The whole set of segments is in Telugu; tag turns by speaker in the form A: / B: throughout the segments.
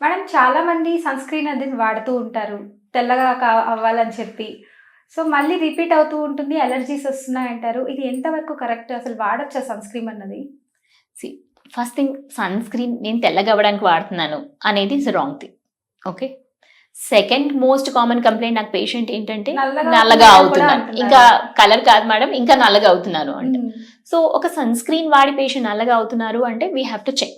A: మేడం చాలా మంది సన్ స్క్రీన్ అది వాడుతూ ఉంటారు. తెల్లగా అవ్వాలని చెప్పి. సో మళ్ళీ రిపీట్ అవుతూ ఉంటుంది అలర్జీస్ వస్తున్నాయి అంటారు ఇది ఎంతవరకు కరెక్ట్? అసలు వాడొచ్చా సన్ స్క్రీన్ అన్నది
B: ఫస్ట్ థింగ్ సన్ స్క్రీన్ నేను తెల్లగా అవ్వడానికి వాడుతున్నాను అనేది is wrong thing. Okay? Second most common complaint నాకు పేషెంట్ ఏంటంటే
A: నల్లగా అవుతున్నాను.
B: ఇంకా కలర్ కాదు మేడం ఇంకా నల్లగా అవుతున్నాను అంటే. సో ఒక సన్ స్క్రీన్ వాడి పేషెంట్ నల్లగా అవుతున్నారు అంటే వీ హ్యావ్ టు చెక్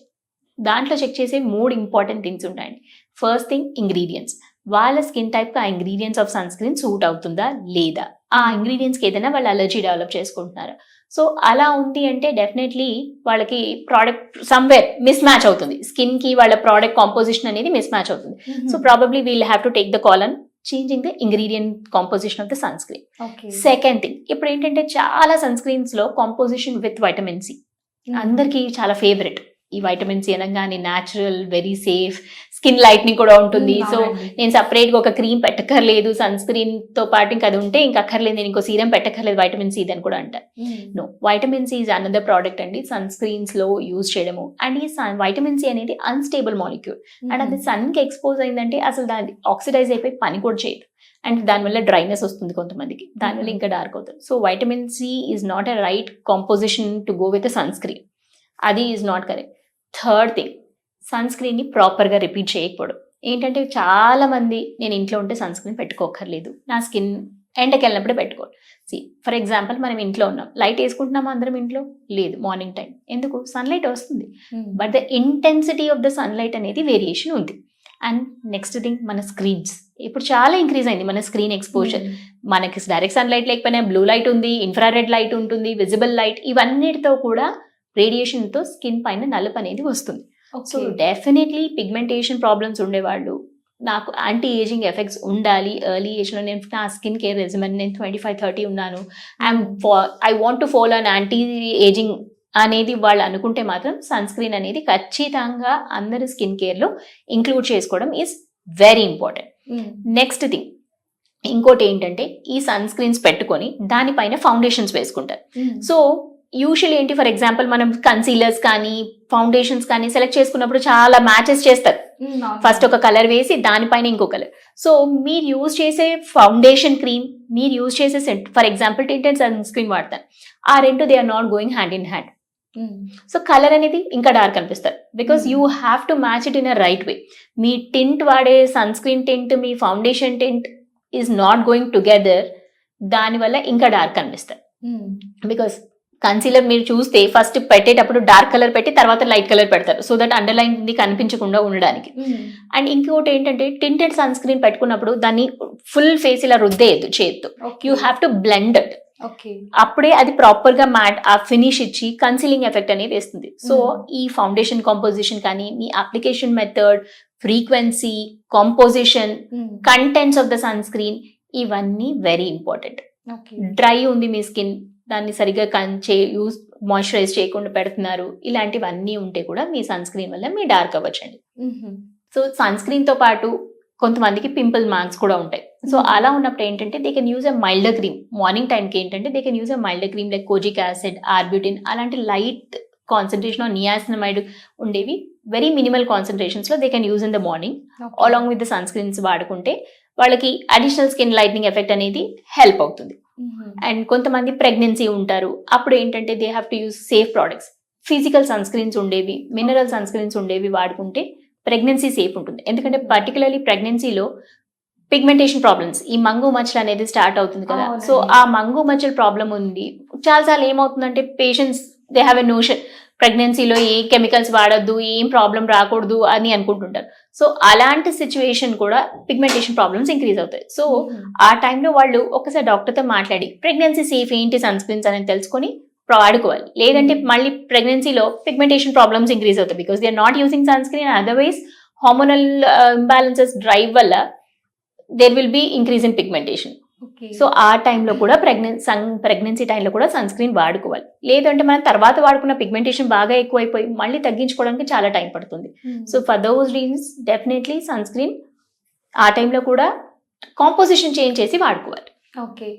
B: దాంట్లో చెక్ చేసే మూడు ఇంపార్టెంట్ థింగ్స్ ఉంటాయండి. ఫస్ట్ థింగ్ ఇంగ్రీడియంట్స్ వాళ్ళ స్కిన్ టైప్ ఆ ingredients of sunscreen suit అవుతుందా లేదా? ఆ ఇంగ్రీడియంట్స్కి ఏదైనా వాళ్ళు అలర్జీ డెవలప్ చేసుకుంటున్నారు? సో అలా ఉంది అంటే డెఫినెట్లీ వాళ్ళకి ప్రోడక్ట్ సమ్వేర్ మిస్ మ్యాచ్ అవుతుంది. స్కిన్కి వాళ్ళ ప్రోడక్ట్ కాంపోజిషన్ అనేది మిస్ మ్యాచ్ అవుతుంది so probably we'll have to take the call and changing the ingredient composition of the sunscreen second thing ఇప్పుడు ఏంటంటే చాలా సన్ స్క్రీన్స్లో కాంపోజిషన్ విత్ వైటమిన్ సి అందరికీ చాలా ఫేవరెట్ ఈ వైటమిన్ సి అనగానే natural very safe skin lightening కూడా ఉంటుంది. సో. నేను సపరేట్గా ఒక క్రీమ్ పెట్టక్కర్లేదు సన్ స్క్రీన్తో పాటు ఇంకా అది ఉంటే ఇంకా అక్కర్లేదు నేను ఇంకో సీరం పెట్టక్కర్లేదు వైటమిన్ సి అని కూడా అంటారు. No vitamin C is another product అండి. సన్ స్క్రీన్స్లో యూజ్ చేయడము. అండ్ ఈ సన్ వైటమిన్ సి అనేది అన్స్టేబుల్ మాలిక్యూల్ అండ్ అది సన్కి ఎక్స్పోజ్ అయిందంటే అసలు దాని ఆక్సిడైజ్ అయిపోయి పని కూడా చేయదు. అండ్ దానివల్ల డ్రైనెస్ వస్తుంది కొంతమందికి. దానివల్ల ఇంకా డార్క్ అవుతుంది. So vitamin C is not a right composition to go with sunscreen అది is not correct third thing sun స్క్రీన్ని ప్రాపర్గా రిపీట్ చేయకపోవడం ఏంటంటే చాలా మంది నేను ఇంట్లో ఉంటే సన్ స్క్రీన్ పెట్టుకోకర్లేదు నా స్కిన్ ఎండకి వెళ్ళినప్పుడే పెట్టుకోవాలి సి ఫర్ ఎగ్జాంపుల్ మనం ఇంట్లో ఉన్నాం. లైట్ వేసుకుంటున్నామా అందరం ఇంట్లో? లేదు మార్నింగ్ టైం. ఎందుకు? సన్లైట్ వస్తుంది.
A: మ్మ్.
B: But the intensity of the sunlight అనేది వేరియేషన్ ఉంది. అండ్ నెక్స్ట్ థింగ్ మన స్క్రీన్స్. ఇప్పుడు చాలా ఇంక్రీజ్ అయింది మన స్క్రీన్ ఎక్స్పోజర్.
A: మ్మ్.
B: మనకి డైరెక్ట్ సన్లైట్ లేకపోయినా బ్లూ లైట్ ఉంది ఇన్ఫ్రారెడ్ లైట్ ఉంటుంది విజిబుల్ లైట్ ఇవన్నిటితో కూడా రేడియేషన్తో స్కిన్ పైన నలుపు అనేది వస్తుంది సో. డెఫినెట్లీ పిగ్మెంటేషన్ ప్రాబ్లమ్స్ ఉండేవాళ్ళు నాకు యాంటీ ఏజింగ్ ఎఫెక్ట్స్ ఉండాలి ఎర్లీ ఏజ్లో నేను నా స్కిన్ కేర్ రెజిమెన్ నేను ట్వంటీ ఫైవ్ థర్టీ ఉన్నాను I'm I want to follow an anti ageing అనేది వాళ్ళు అనుకుంటే మాత్రం సన్ స్క్రీన్ అనేది ఖచ్చితంగా అందరి స్కిన్ కేర్లో ఇంక్లూడ్ చేసుకోవడం is very important
A: hmm.
B: Next thing ఇంకోటి ఏంటంటే ఈ సన్ స్క్రీన్స్ పెట్టుకొని దానిపైన ఫౌండేషన్స్ వేసుకుంటారు
A: మ్మ్.
B: సో యూజువల్ ఏంటి? ఫర్ ఎగ్జాంపుల్ మనం కన్సీలర్స్ కానీ ఫౌండేషన్స్ కానీ సెలెక్ట్ చేసుకున్నప్పుడు చాలా మ్యాచెస్ చేస్తారు. ఫస్ట్ ఒక కలర్ వేసి దానిపైన ఇంకో కలర్ సో మీరు యూజ్ చేసే ఫౌండేషన్ క్రీమ్ మీరు యూజ్ చేసే set for example tinted sunscreen వాడతారు ఆ రెండు they are not going hand in hand. So colour అనేది ఇంకా డార్క్ అనిపిస్తారు. Because. You have to match it in a right way me tint వాడే sunscreen tint me foundation tint is not going together దానివల్ల ఇంకా డార్క్ అనిపిస్తారు. బికాస్ కన్సీలర్ మీరు చూస్తే ఫస్ట్ పెట్టేటప్పుడు డార్క్ కలర్ పెట్టి తర్వాత లైట్ కలర్ పెడతారు సో దట్ అండర్లైన్ కనిపించకుండా ఉండడానికి. అండ్ ఇంకొకటి ఏంటంటే టింటెడ్ సన్ స్క్రీన్ పెట్టుకున్నప్పుడు దాన్ని ఫుల్ ఫేస్ ఇలా రుద్దేయద్దు చేత్తో. యూ హ్యావ్ టు బ్లెండ్ అప్పుడే అది ప్రాపర్గా మ్యాట్ ఆ ఫినిష్ ఇచ్చి కన్సిలింగ్ ఎఫెక్ట్ అనేది వేస్తుంది సో
A: Mm.
B: ఈ ఫౌండేషన్ కాంపోజిషన్ కానీ మీ application method frequency composition. Contents of the sunscreen ఇవన్నీ వెరీ ఇంపార్టెంట్. డ్రై ఉంది మీ స్కిన్ దాన్ని సరిగ్గా కంచే యూస్ మాయిశ్చరైజ్ చేయకుండా పెడుతున్నారు ఇలాంటివన్నీ ఉంటే కూడా మీ సన్ స్క్రీన్ వల్ల మీ డార్క్ అవ్వచ్చండి. సో సన్ స్క్రీన్తో పాటు కొంతమందికి పింపుల్ మార్క్స్ కూడా ఉంటాయి సో. అలా ఉన్నప్పుడు ఏంటంటే they can use a milder cream morning టైంకి ఏంటంటే they can use a milder cream like kojic acid arbutin అలాంటి లైట్ కాన్సన్ట్రేషన్ ఆఫ్ నియాసినమైడ్ ఉండేవి very minimal కాన్సన్ట్రేషన్స్లో they can use in the morning. Along with the sunscreens వాడుకుంటే వాళ్ళకి అడిషనల్ స్కిన్ లైట్నింగ్ ఎఫెక్ట్ అనేది హెల్ప్ అవుతుంది. అండ్ కొంతమంది ప్రెగ్నెన్సీ ఉంటారు. అప్పుడు ఏంటంటే they have to use safe products physical sunscreens mineral mineral sun screens ఉండేవి వాడుకుంటే ప్రెగ్నెన్సీ సేఫ్ ఉంటుంది. ఎందుకంటే పర్టికులర్లీ ప్రెగ్నెన్సీలో పిగ్మెంటేషన్ ప్రాబ్లమ్స్ ఈ మంగు మచ్చలు అనేది స్టార్ట్ అవుతుంది కదా. సో ఆ మంగు మచ్చల ప్రాబ్లం ఉంది. చాలాసార్లు ఏమవుతుందంటే patients they have a notion ప్రెగ్నెన్సీలో ఏ కెమికల్స్ వాడొద్దు ఏం ప్రాబ్లం రాకూడదు అని అనుకుంటుంటారు. సో అలాంటి సిచ్యువేషన్ కూడా పిగ్మెంటేషన్ ప్రాబ్లమ్స్ ఇంక్రీజ్ అవుతాయి. So
A: hmm.
B: ఆ టైంలో వాళ్ళు ఒకసారి డాక్టర్తో మాట్లాడి ప్రెగ్నెన్సీ సేఫ్ ఏంటి సన్ స్క్రీన్స్ అనేది తెలుసుకొని వాడుకోవాలి. లేదంటే మళ్ళీ ప్రెగ్నెన్సీలో పిగ్మెంటేషన్ ప్రాబ్లమ్స్ ఇంక్రీజ్ అవుతాయి. Because they are not using sunscreen otherwise hormonal imbalances drive వల్ల there will be increase in pigmentation. So ఆ టైంలో కూడా ప్రెగ్నెన్ సన్ ప్రెగ్నెన్సీ టైంలో కూడా సన్ స్క్రీన్ వాడుకోవాలి. లేదంటే మనం తర్వాత వాడుకున్న పిగ్మెంటేషన్ బాగా ఎక్కువైపోయి మళ్ళీ తగ్గించుకోవడానికి చాలా టైం పడుతుంది.
A: మ్మ్.
B: So for those reasons definitely sunscreen ఆ టైంలో కూడా కాంపోజిషన్ చేంజ్ చేసి వాడుకోవాలి.
A: ఓకే.